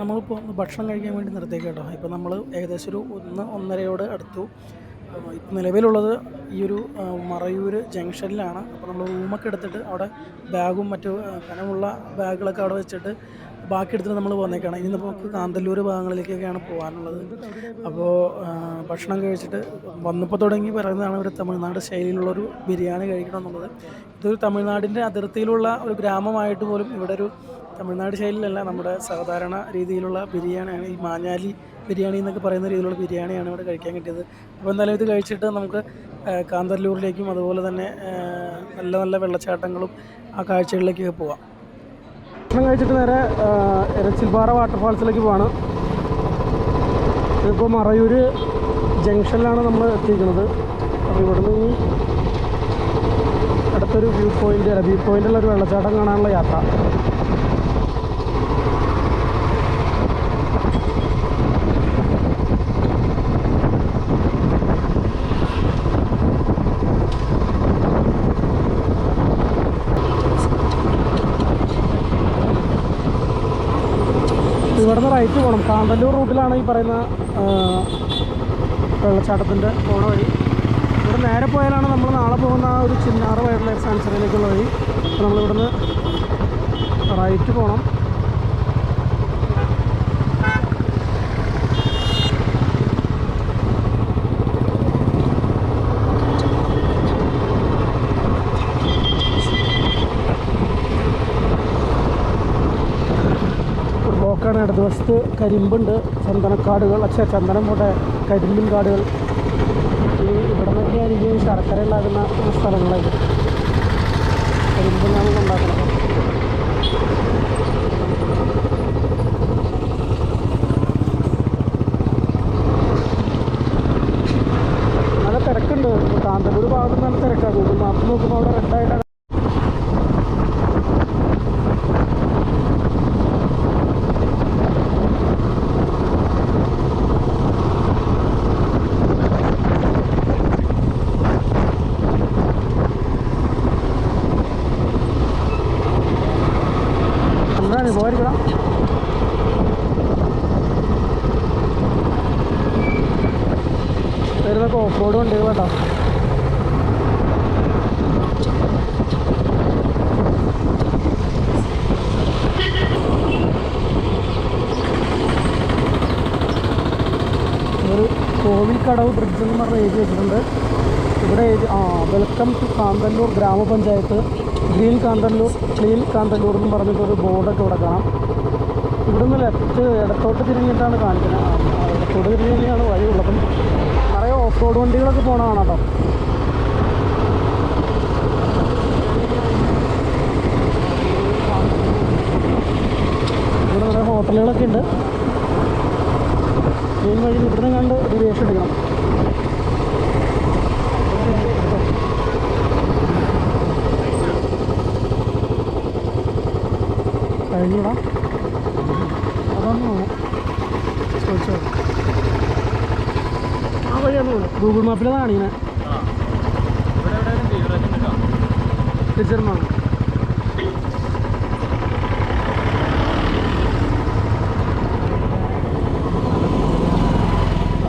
നമ്മളിപ്പോൾ ഒന്ന് ഭക്ഷണം കഴിക്കാൻ വേണ്ടി നിർത്തിയേക്ക് കേട്ടോ. ഇപ്പോൾ നമ്മൾ ഏകദേശം ഒരു ഒന്ന് ഒന്നരയോട് അടുത്തു. നിലവിലുള്ളത് ഈ ഒരു മറയൂർ ജംഗ്ഷനിലാണ്. അപ്പോൾ നമ്മൾ റൂമൊക്കെ എടുത്തിട്ട് അവിടെ ബാഗും മറ്റു കനമുള്ള ബാഗുകളൊക്കെ അവിടെ വെച്ചിട്ട് ബാക്കി എടുത്തിട്ട് നമ്മൾ പോകുന്നേക്കാണ് ഇനി നമുക്ക് കാന്തല്ലൂർ ഭാഗങ്ങളിലേക്കൊക്കെയാണ് പോകാനുള്ളത് അപ്പോൾ ഭക്ഷണം കഴിച്ചിട്ട് വന്നപ്പോൾ തുടങ്ങി പറയുന്നതാണ് ഒരു തമിഴ്നാട് ശൈലിയിലുള്ളൊരു ബിരിയാണി കഴിക്കണം എന്നുള്ളത് ഇതൊരു തമിഴ്നാടിന്റെ അതിർത്തിയിലുള്ള ഒരു ഗ്രാമമായിട്ട് പോലും ഇവിടെ ഒരു തമിഴ്നാട് ശൈലിയിലല്ല നമ്മുടെ സാധാരണ രീതിയിലുള്ള ബിരിയാണിയാണ്. ഈ മാഞ്ഞാലി ബിരിയാണി എന്നൊക്കെ പറയുന്ന രീതിയിലുള്ള ബിരിയാണിയാണ് ഇവിടെ കഴിക്കാൻ കിട്ടിയത്. അപ്പോൾ എന്തായാലും ഇത് കഴിച്ചിട്ട് നമുക്ക് കാന്തല്ലൂരിലേക്കും അതുപോലെ തന്നെ നല്ല നല്ല വെള്ളച്ചാട്ടങ്ങളും ആ കാഴ്ചകളിലേക്കൊക്കെ പോവാം. ഭക്ഷണം കഴിച്ചിട്ട് നേരെ എരച്ചിൽപ്പാറ വാട്ടർഫാൾസിലേക്ക് പോവാണ്. ഇതിപ്പോൾ മറയൂർ ജംഗ്ഷനിലാണ് നമ്മൾ എത്തിയിരിക്കുന്നത്. അപ്പോൾ ഇവിടുന്ന് നിന്ന് അടുത്തൊരു വ്യൂ പോയിന്റ് വ്യൂ പോയിന്റുള്ള ഒരു വെള്ളച്ചാട്ടം കാണാനുള്ള യാത്ര ഇവിടുന്ന് റൈറ്റ് പോകണം കാന്തല്ലൂർ റൂട്ടിലാണ് ഈ പറയുന്ന വെള്ളച്ചാട്ടത്തിന്റെ പോണ വഴി. ഇവിടെ നേരെ പോയാലാണ് നമ്മൾ നാളെ പോകുന്ന ആ ഒരു ചിന്നാറ് വൈൽഡ് ലൈഫ് സാങ്ച്വറിയിലേക്കുള്ള വഴി നമ്മളിവിടുന്ന് റൈറ്റ് പോകണം ഒരു ബ്ലോക്കാണ് ഇടതുവശത്ത് കരിമ്പുണ്ട് ചന്ദനക്കാടുകൾ പക്ഷേ ചന്ദനം പോട്ടെ കരിമ്പിൻ കാടുകൾ. ഈ ഇവിടെ നിന്നൊക്കെ ആയിരിക്കും ശർക്കര ഉണ്ടാക്കുന്ന സ്ഥലങ്ങളൊക്കെ. കരിമ്പിനാണ് ഉണ്ടാക്കുന്നത്. നല്ല തിരക്കുണ്ട്. കാന്തപൂർ ഭാഗത്ത് നല്ല തിരക്കാണ് ഗൂഗിൾ മാപ്പ് നോക്കുമ്പോൾ അവിടെ റെഡായിട്ടാണ് എന്താണ് പോയിരിക്കണം വരുന്നൊക്കെ ഓഫ് റോഡ് ഉണ്ട് കേട്ടോ ഒരു കോവിൽക്കടവ് ബ്രിഡ്ജ് എന്ന് പറഞ്ഞ എഴുതി വെച്ചിട്ടുണ്ട്. ഇവിടെ എഴുതി ആ വെൽക്കം ടു കാന്തല്ലൂർ ഗ്രാമപഞ്ചായത്ത്. ഗ്രീൻ കാന്തല്ലൂർ ക്ലീൻ കാന്തല്ലൂർ എന്ന് പറഞ്ഞിട്ടൊരു ബോർഡൊക്കെ ഇവിടെ കാണാം. ഇവിടുന്ന് ലെഫ്റ്റ് ഇടത്തോട്ട് തിരിഞ്ഞിട്ടാണ് കാണിക്കുന്നത്. ഇടത്തോട്ട് തിരിഞ്ഞാണ് വഴിയുള്ളത് അപ്പം നിറയെ ഓഫ് റോഡ് വണ്ടികളൊക്കെ പോകണതാണ് കേട്ടോ ഇവിടെ നിറയെ ഹോട്ടലുകളൊക്കെ ഉണ്ട്. മെയിൻ വഴി ഇവിടുന്ന് എടുക്കണം കഴിഞ്ഞൂടാ അതൊന്നും ചോദിച്ചോ? ആ തോന്നുന്നു ഗൂഗിൾ മാപ്പിലാണ് കാണിക്കുന്നത്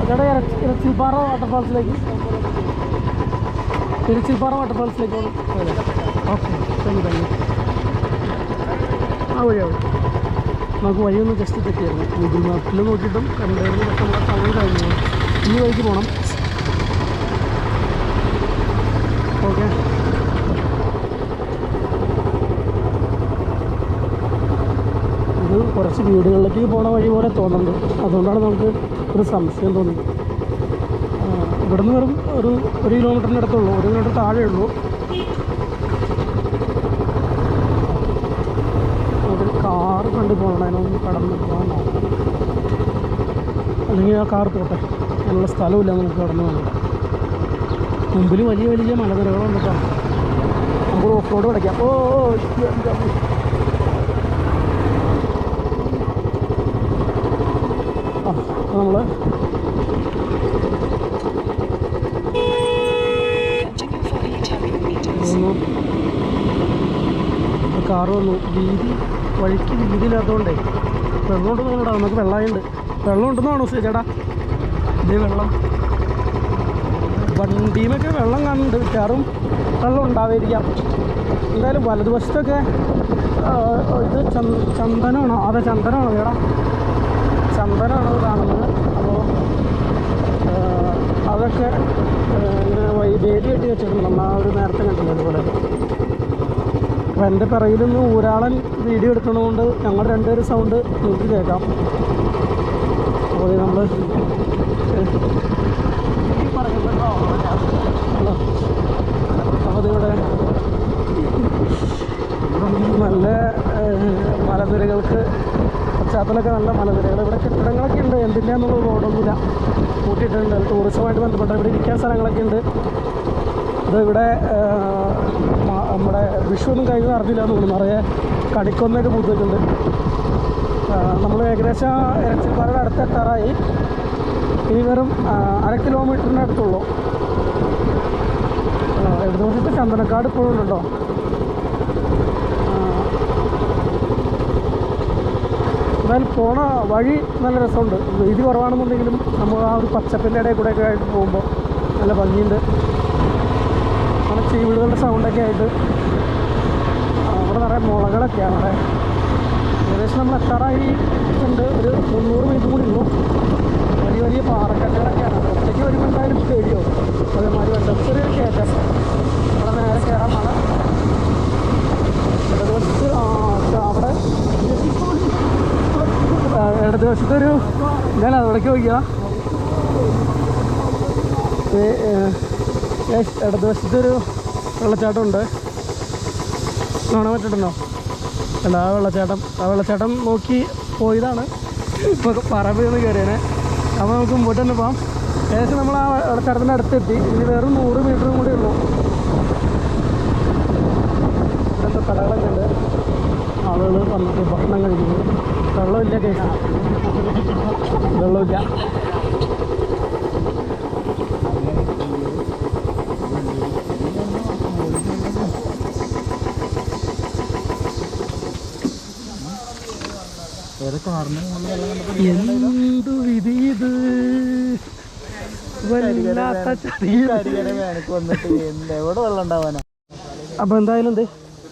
ചേട്ടാ ഇറച്ചി ഇറച്ചിപ്പാറ വാട്ടർഫാൾസിലേക്ക് തിരുച്ചിപ്പാറ വാട്ടർഫാൾസിലേക്ക് ഓക്കെ ആ വഴിയാവും. നമുക്ക് വഴിയൊന്ന് ജസ്റ്റ് തെറ്റിയായിരുന്നു ഗൂഗിൾ മാപ്പിൽ നോക്കിയിട്ടും കണ്ടായിരുന്നു പക്ഷെ നമ്മുടെ സമയം കഴിഞ്ഞു ഈ വഴിക്ക് പോകണം ഓക്കെ. ഇത് കുറച്ച് വീടുകളിലേക്ക് പോണ വഴി പോലെ തോന്നുന്നുണ്ട്. അതുകൊണ്ടാണ് നമുക്ക് ഒരു സംശയം തോന്നി. ഇവിടുന്ന് വെറും ഒരു ഒരു കിലോമീറ്ററിന്റെ അടുത്തുള്ളൂ. ഒരു കിലോമീറ്റർ താഴെ ഉള്ളൂ. കാറ് കണ്ടു പോകണം അതിനൊന്ന് കടന്ന് പോകാൻ അല്ലെങ്കിൽ ആ കാർ പോട്ടെ. അതിനുള്ള സ്ഥലമില്ല നമുക്ക് കടന്നു പോകണം മുമ്പിൽ വലിയ വലിയ മലനിരകളുണ്ട് കേട്ടോ നമുക്ക് ഓഫ് റോഡ് കിടക്കാം ഓ ഓ, എന്റെ അമ്മേ. ആ നമ്മൾ കാറ് വന്നു. വീതി വഴിക്ക് വീതിയില്ലാത്തതുകൊണ്ടേ വെള്ളം ഉണ്ടെന്ന് തോന്നുന്നുണ്ടോ നമുക്ക് വെള്ളമായുണ്ട് വെള്ളം ഉണ്ടെന്ന് തോന്നുന്നു ചേട്ടാ? ഇതേ വെള്ളം. വണ്ടിയുമൊക്കെ വെള്ളം കാണുന്നുണ്ട്. മിക്കവാറും വെള്ളം ഉണ്ടാവായിരിക്കാം എന്തായാലും വലതുവശത്തൊക്കെ ഇത് ചന്ദ- ചന്ദനമാണോ? അതെ ചന്ദനമാണോ ചേട്ടാ? ചന്ദനമാണോ കാണുന്നത് അപ്പോൾ അതൊക്കെ ആ, ഇങ്ങനെ വൈ വേദി കെട്ടി വെച്ചിട്ടുണ്ട് നമ്മൾ ആ ഒരു നേരത്തെ കണ്ടില്ല അതുപോലെ അപ്പോൾ എന്റെ പിറകിൽ നിന്ന് ഊരാളൻ വീഡിയോ എടുക്കുന്നതുകൊണ്ട് ഞങ്ങൾ രണ്ടുപേരും സൗണ്ട് നിങ്ങൾക്ക് കേൾക്കാം. അപ്പോൾ നമ്മൾ അതിവിടെ നല്ല മലനിരകൾക്ക് പശ്ചാത്തലമൊക്കെ നല്ല മലനിരകൾ. ഇവിടെ കെട്ടിടങ്ങളൊക്കെ ഉണ്ട്. എന്തിന്റെയാണെന്നുള്ള റോഡൊന്നുമില്ല കൂട്ടിയിട്ടുണ്ട്. ടൂറിസവുമായിട്ട് ബന്ധപ്പെട്ട ഇവിടെ ഇരിക്കാൻ സ്ഥലങ്ങളൊക്കെ ഉണ്ട്. ഇത് ഇവിടെ നമ്മുടെ വിഷു ഒന്നും കഴിഞ്ഞ് അറിഞ്ഞില്ല എന്ന് തോന്നുന്നു. നിറയെ കണിക്കൊന്നൊക്കെ പൂത്തിട്ടുണ്ട്. നമ്മൾ ഏകദേശം ഇരച്ചിപ്പാറയുടെ അടുത്ത് എത്താറായി. ഇനി വെറും അര കിലോമീറ്ററിന്റെ അടുത്തുള്ളൂ. ഇടതുവശത്ത് ചന്ദനക്കാട് ഇപ്പോഴും ഉണ്ടോ? എന്തായാലും പോണ വഴി നല്ല രസമുണ്ട്. വീതി കുറവാണെന്നുണ്ടെങ്കിലും നമ്മൾ ആ ഒരു പച്ചപ്പിന്റെ ഇടയിൽ കൂടെയൊക്കെ ആയിട്ട് പോകുമ്പോൾ നല്ല ഭംഗിയുണ്ട്. ചീവിടുകളുടെ സൗണ്ടൊക്കെ ആയിട്ട്. അവിടെ നിറയെ മുളകളൊക്കെയാണ് അവിടെ. ഏകദേശം നമ്മൾ എത്താറായി ഉണ്ട് ഒരു മുന്നൂറ് മീറ്റർ കൂടി ഉള്ളൂ. വലിയ വലിയ പാറക്കെട്ടുകളൊക്കെയാണ് ഒറ്റയ്ക്ക് വരുമ്പോൾ എന്തായാലും സ്റ്റേഡിയോ അതേമാതിരി വേണ്ട. ചെറിയൊരു കയറ്റം. അവിടെ നേരെ കയറാൻ മഴ ഇടതുവശത്ത് അവിടെ. ഞാൻ അവിടേക്ക് നോക്കിയാ ഇടതുവശത്തൊരു വെള്ളച്ചാട്ടമുണ്ട്. കാണാൻ പറ്റിട്ടുണ്ടോ അല്ല ആ വെള്ളച്ചാട്ടം ആ വെള്ളച്ചാട്ടം നോക്കി പോയതാണ്. ഇപ്പോൾ പറമ്പ് കയറിയാണ് അപ്പോൾ നമുക്ക് മുമ്പോട്ട് തന്നെ പോകാം ഏകദേശം നമ്മൾ ആ വെള്ളച്ചാട്ടത്തിന്റെ അടുത്തെത്തി. ഇനി വേറെ നൂറ് മീറ്ററും കൂടി ഉള്ളൂ. ഇവിടുത്തെ കടകളൊക്കെ ഉണ്ട്. ആളുകൾ വന്നിട്ട് ഭക്ഷണം കഴിക്കുന്നു. വെള്ളമില്ല കേസാണ് വെള്ളമില്ല. എന്തു വിധി ഇത്? വല്ലാത്ത അപ്പോൾ എന്തായാലും എന്ത്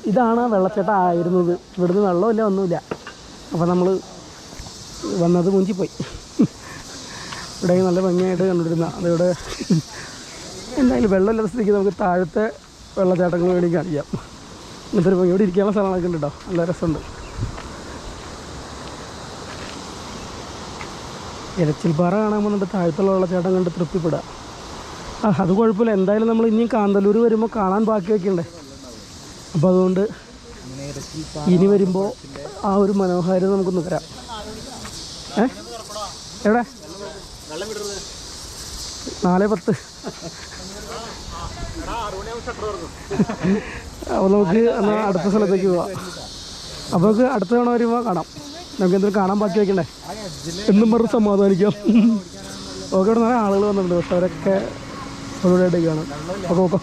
ഇതാണ് ആ വെള്ളച്ചാട്ടം. ആയിരുന്നത് ഇവിടുന്ന് വെള്ളമില്ല ഒന്നുമില്ല. അപ്പോൾ നമ്മൾ വന്നത് മുഞ്ചിപ്പോയി. ഇവിടെ നല്ല ഭംഗിയായിട്ട് കണ്ടിരുന്ന അതിവിടെ എന്തായാലും വെള്ളമില്ലാത്ത സ്ഥിതിക്ക് നമുക്ക് താഴത്തെ വെള്ളച്ചാട്ടങ്ങൾ വേണമെങ്കിൽ കാണിക്കാം. ഇങ്ങനത്തെ ഒരു ഭംഗി ഇവിടെ ഇരിക്കാനുള്ള സ്ഥലങ്ങളൊക്കെ ഉണ്ട് കേട്ടോ. നല്ല രസമുണ്ട്. ഇരച്ചിൽപ്പാറ കാണാൻ വന്നിട്ട് താഴത്തുള്ള വെള്ളച്ചാട്ടം കണ്ട് തൃപ്തിപ്പെടുക ആ അത് കുഴപ്പമില്ല. എന്തായാലും നമ്മൾ ഇനിയും കാന്തല്ലൂർ വരുമ്പോൾ കാണാൻ ബാക്കി വയ്ക്കണ്ടേ അപ്പോൾ അതുകൊണ്ട് ഇനി വരുമ്പോൾ ആ ഒരു മനോഹാരിത നമുക്ക് നുകരാം ഏ? എവിടെ? നാല് പത്ത്. അപ്പോൾ നമുക്ക് എന്നാൽ അടുത്ത സ്ഥലത്തേക്ക് പോവാം. അപ്പോൾ നമുക്ക് അടുത്ത തവണ വരുമ്പോൾ കാണാം. നമുക്ക് എന്തെങ്കിലും കാണാൻ ബാക്കി വയ്ക്കണ്ടേ എന്നും പറഞ്ഞ് സമാധാനിക്കാം. ഓക്കെ ഇവിടെ നിറയെ ആളുകൾ വന്നിട്ടുണ്ട്. പക്ഷെ അവരൊക്കെ അവരോടായിട്ട് കാണാം. Okay okay.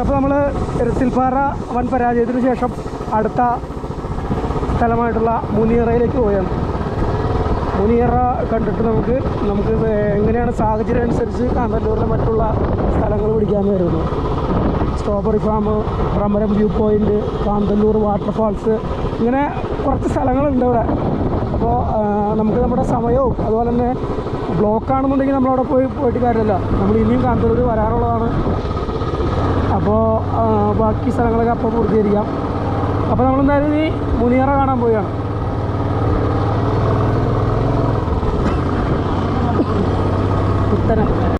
അപ്പോൾ നമ്മൾ എരച്ചിൽപ്പാറ വൻ പരാജയത്തിന് ശേഷം അടുത്ത സ്ഥലമായിട്ടുള്ള മുനിയറയിലേക്ക് പോയാണ് മുനിയറ കണ്ടിട്ട് നമുക്ക് നമുക്ക് എങ്ങനെയാണ് സാഹചര്യം അനുസരിച്ച് കാന്തല്ലൂരിലെ മറ്റുള്ള സ്ഥലങ്ങൾ പിടിക്കാമെന്ന് വരുന്നു strawberry farm Bhramaram view point Kanthalloor waterfalls ഇങ്ങനെ കുറച്ച് സ്ഥലങ്ങളുണ്ട് ഇവിടെ. അപ്പോൾ നമുക്ക് നമ്മുടെ സമയവും അതുപോലെ തന്നെ ബ്ലോക്ക് ആണെന്നുണ്ടെങ്കിൽ നമ്മളവിടെ പോയി പോയിട്ട് കാര്യമില്ല. നമ്മൾ ഇനിയും കാന്തല്ലൂർ വരാറുള്ളതാണ്. അപ്പോൾ ബാക്കി സ്ഥലങ്ങളൊക്കെ അപ്പോൾ പൂർത്തീകരിക്കാം. അപ്പോൾ നമ്മളെന്തായാലും ഈ മുനിയറ കാണാൻ പോവുകയാണ്.